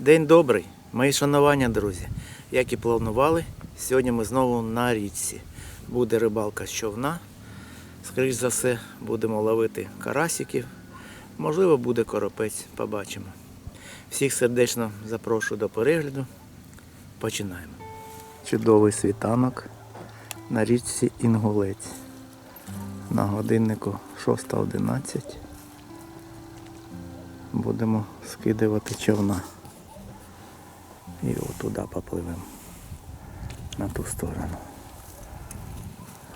День добрий, мої шанування, друзі. Як і планували, сьогодні ми знову на річці. Буде рибалка з човна. Скоріш за все, будемо ловити карасиків. Можливо, буде коропець, побачимо. Всіх сердечно запрошую до перегляду. Починаємо. Чудовий світанок на річці Інгулець. На годиннику 6.11 будемо скидувати човна. І отуда попливемо. На ту сторону.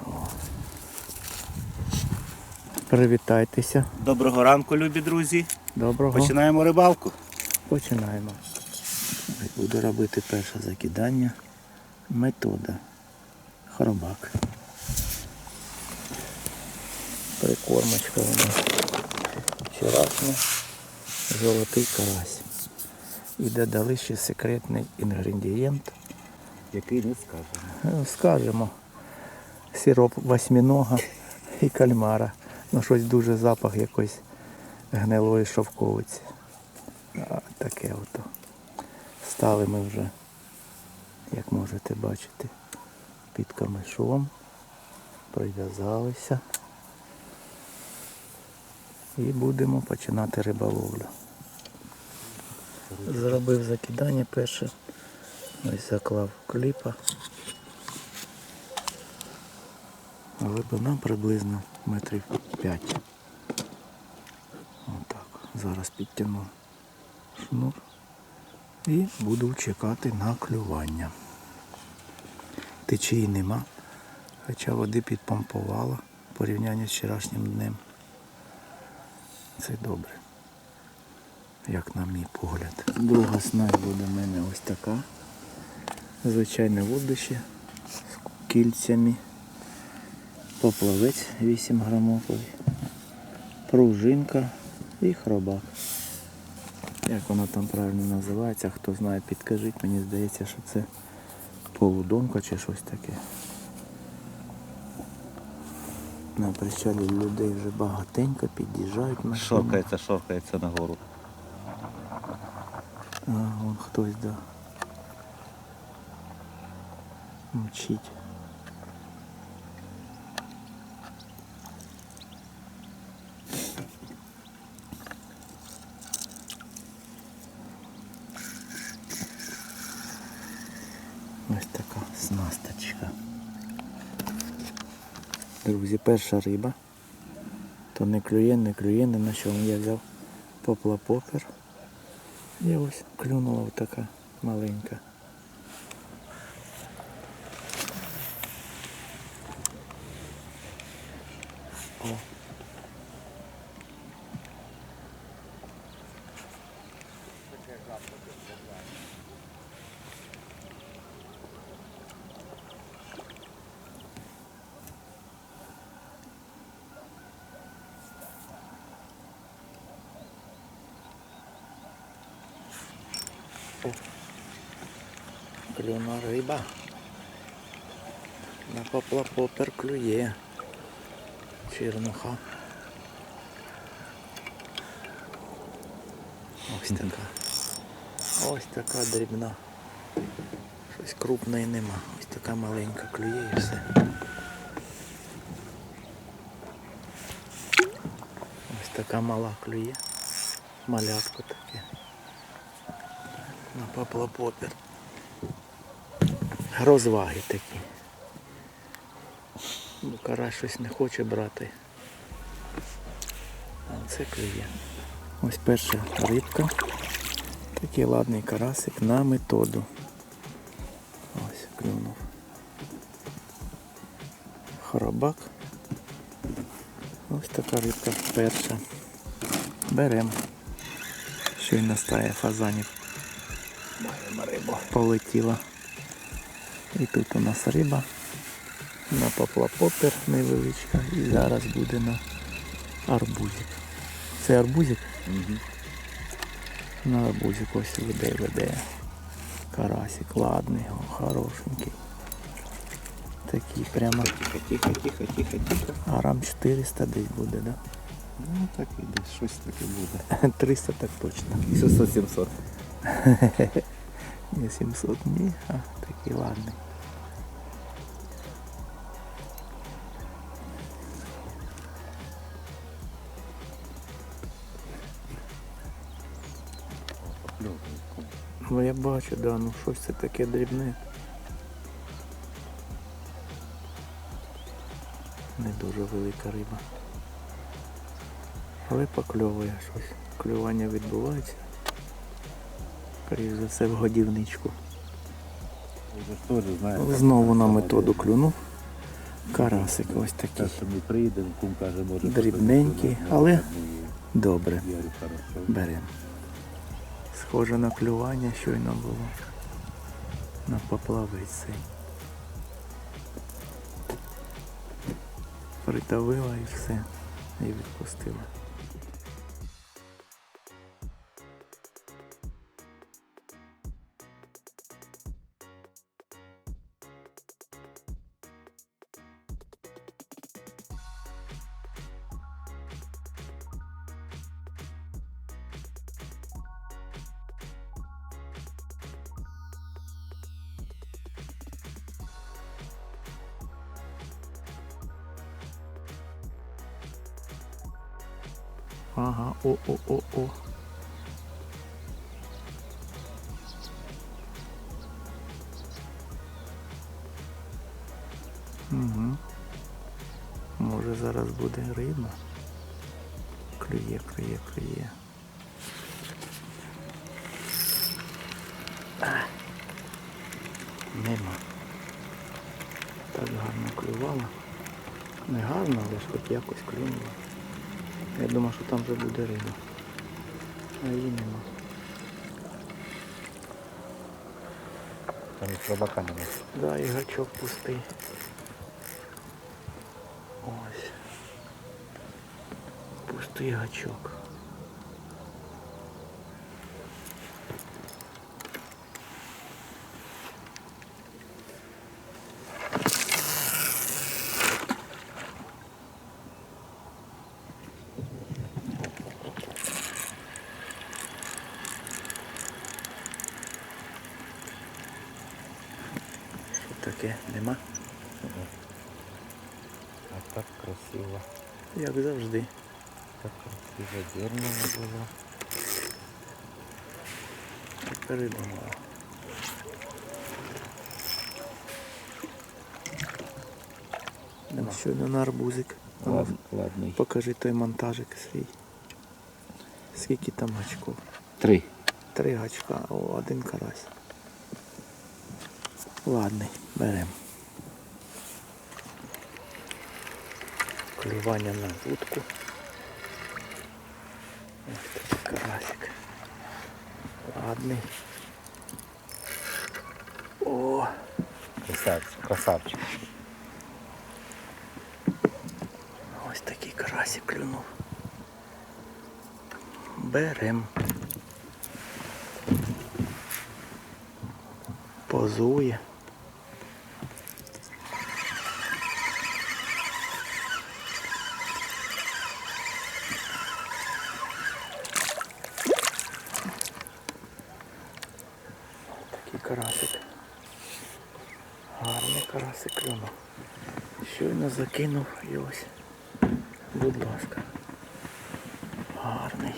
О. Привітайтеся. Доброго ранку, любі друзі. Доброго. Починаємо рибалку. Починаємо. Буду робити перше закидання. Метода. Хробак. Прикормочка у нас. Вчорашня. Золотий карась. І додали ще секретний інгредієнт. Який не скажемо. Ну, Скажемо. Сироп восьминога і кальмара. Ну щось дуже запах якоїсь гнилої шовковиці. А, таке ото. Стали ми вже, як можете бачити, під камешом. Прив'язалися. І будемо починати риболовлю. Зробив закидання перше. Ось заклав кліпа. Глибина приблизно метрів 5. Отак. Зараз підтягну шнур і буду чекати на клювання. Течії нема, хоча води підпомпувала в порівнянні з вчорашнім днем. Це добре. Як на мій погляд. Друга снасть буде в мене ось така. Звичайне вудище з кільцями. Поплавець 8 грамовий, пружинка і хробак. Як воно там правильно називається, хто знає, підкажіть, мені здається, що це полудомка чи щось таке. На причалі людей вже багатенько під'їжджають на Шоркається, шоркається нагору. А, вон хтось, да. Мчить. Ось така снасточка. Друзі, перша риба. То не клює, не клює, не на чому я взяв поплапопер. І ось клюнула така маленька. О. Клюна риба. На поплапопер клює. Чернуха. Ось така. Ось така дрібна. Щось крупної нема. Ось така маленька клює і все. Ось така мала клює. Малятко таке. На поплапопер. Розваги такі. Бо карась щось не хоче брати. А це клює. Ось перша рибка. Такий ладний карасик на методу. Ось клюнув. Хоробак. Ось така рибка перша. Беремо. Щойно стає фазанів. Полетіла. І тут у нас риба на поплапопер невеличка і зараз буде на арбузик. Це арбузик? Угу. На арбузик ось веде, веде. Карасик ладний, о, хорошенький. Такий прямо Тихо, тихо, тихо, тихо, тихо. грам 400 десь буде, да? Ну так і десь щось таке буде. 300 так точно. 600-700. Не 700, ні, а такий ладний. Ну я бачу, да, ну щось це таке дрібне. Не дуже велика риба. Але покльовує щось. Клювання відбувається. Скоріше за все в годівничку. Знову на методу клюнув. Карасик ось такий. Дрібненький, але- Добре, беремо. Схоже на клювання щойно було. На поплавиці. Придавила і все. І відпустила. Ага, о, о, о, о. Угу. Може зараз буде риба. Клює, клює, клює. Нема. Так гарно клювала. Не гарно, але ж хоч якось клюнула. Я думав, що там вже буде риба. А її нема. Там і слабака нема. Да, і гачок пустий. Ось. Пустий гачок. Що таке? Нема? А так красиво. Як завжди. Так красиво дернуло було. Передумала. Нема. Щойно на арбузик. Ладно. Покажи той монтажик свій. Скільки там гачков? Три. Три гачка, о, один карась. Ладний, беремо. Клювання на вудку. Ось такий карасик. Ладний. О, Красавчик. Красавчик. ось такий карасик клюнув. Берем. Позує. Такий карасик. Гарний карасик клюнув. Закинув і ось. Будь ласка. Гарний.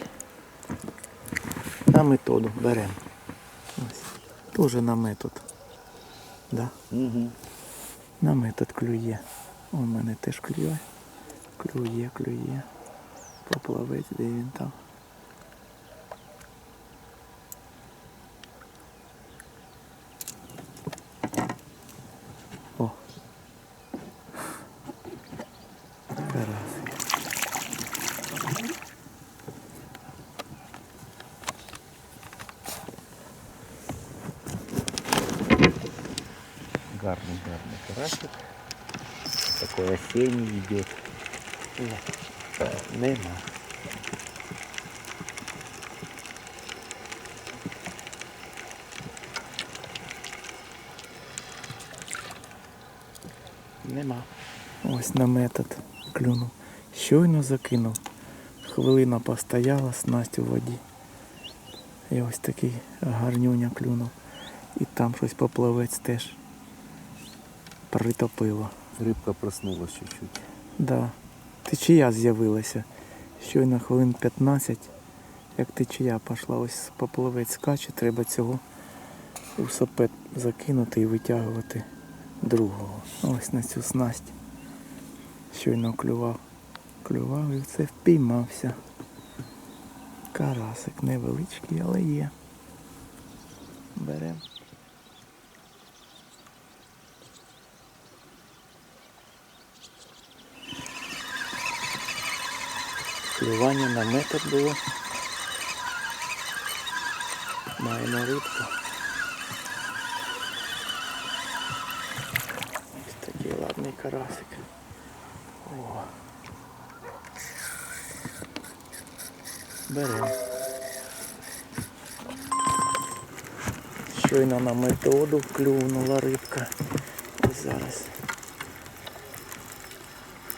На методу беремо. Ось. Тоже на метод. Да? Угу. На метод клює. У мене теж клює. Клює, клює. Поплавець, де він там. О. Карасик. Гарный, гарный. Такой осенний идет. Нема. Нема. Ось на метод клюнув. Щойно закинув. Хвилина постояла, снасть у воді. І ось такий гарнюня клюнув. І там щось поплавець теж притопило. Рыбка проснулась чуть-чуть. Да. Течія з'явилася. Щойно хвилин 15, як течія пішла, ось поплавець скаче, треба цього у сапет закинути і витягувати другого. Ось на цю снасть. Щойно клював. Клював і це впіймався. Карасик невеличкий, але є. Беремо. Клювання на метр було. Маємо рибку. Ось такий ладний карасик. О. Беремо. Щойно на методу клювнула рибка. І зараз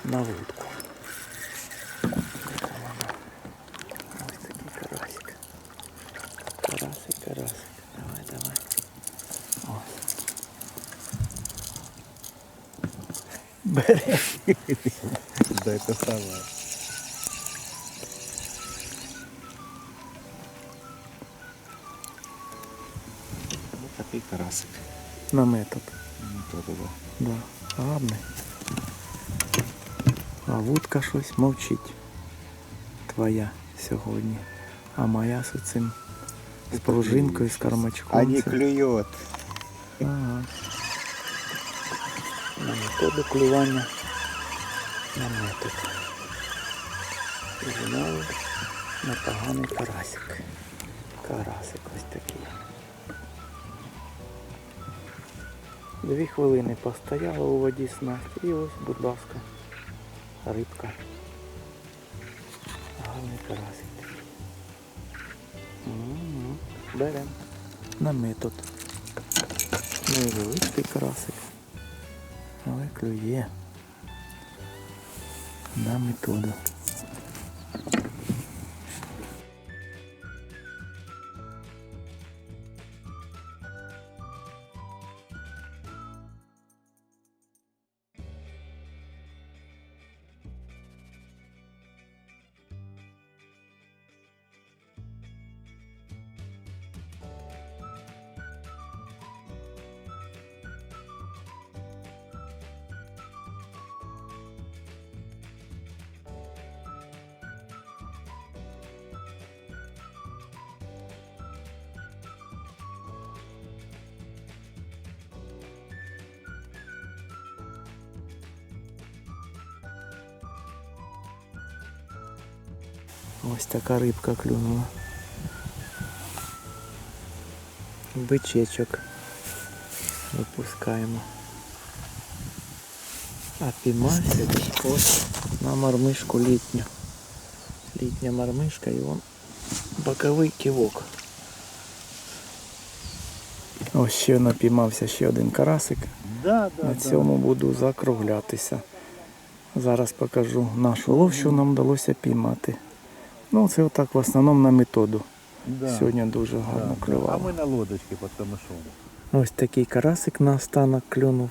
на вудку. Ось такий карасик. Карасик, карасик. Давай, давай. Ось. Бери. Да это самое. Вот такой карасик. На метод. Ну, то-то да. Да. Гарний. А вудка щось мовчить. Твоя сьогодні. А моя з цим з пружинкою, з кармачком. А не Ага. На методу клювання. На метод. І знову на поганий карасик. Карасик ось такий. Дві хвилини постояла у воді снасть і ось, будь ласка, рибка. Гарний карасик. М, На метод. Невеличкий карасик. Але клює. На Ось така рибка клюнула. Бичечок. Випускаємо. А піймався ось на мармишку літню. Літня мармишка і вон боковий кивок. Ось ще напіймався ще один карасик. Да, да, На цьому буду закруглятися. Зараз покажу наш улов, що нам вдалося піймати. Ну, це отак в основному на методу. да. Сьогодні дуже гарно Да, да. А клювало. мы на лодочке под камышом. Ось такий карасик на останок клюнув.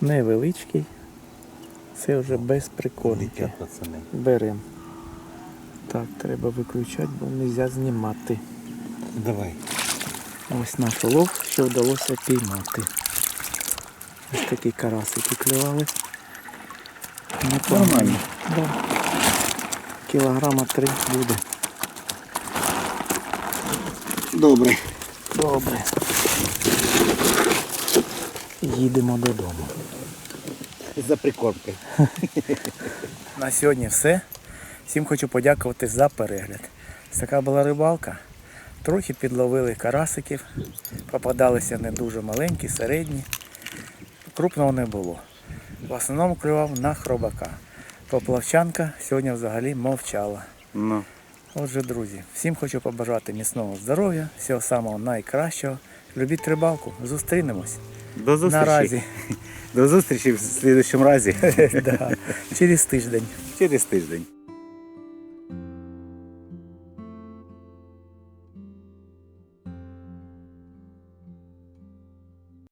Невеличкий. Це вже без прикормки. Летят пацаны. Берем. Так, треба виключати, бо не можна знімати. Давай. Ось наш улов, що вдалося піймати. Ось такі карасики клювали. Непогані. Нормально. Да. Кілограма три буде. Добрый. Добре. Їдемо додому. За прикормкой. На сьогодні все. Всім хочу подякувати за перегляд. Така була рибалка. Трохи підловили карасиків. Попадалися не дуже маленькі, середні. Крупного не було. В основному клював на хробака. Поплавчанка сьогодні взагалі мовчала. Ну. Отже, друзі, всім хочу побажати міцного здоров'я, всього самого найкращого. Любіть рибалку. Зустрінемось. До зустрічі. Наразі. До зустрічі в слідчому разі. Да. Через тиждень. Через тиждень.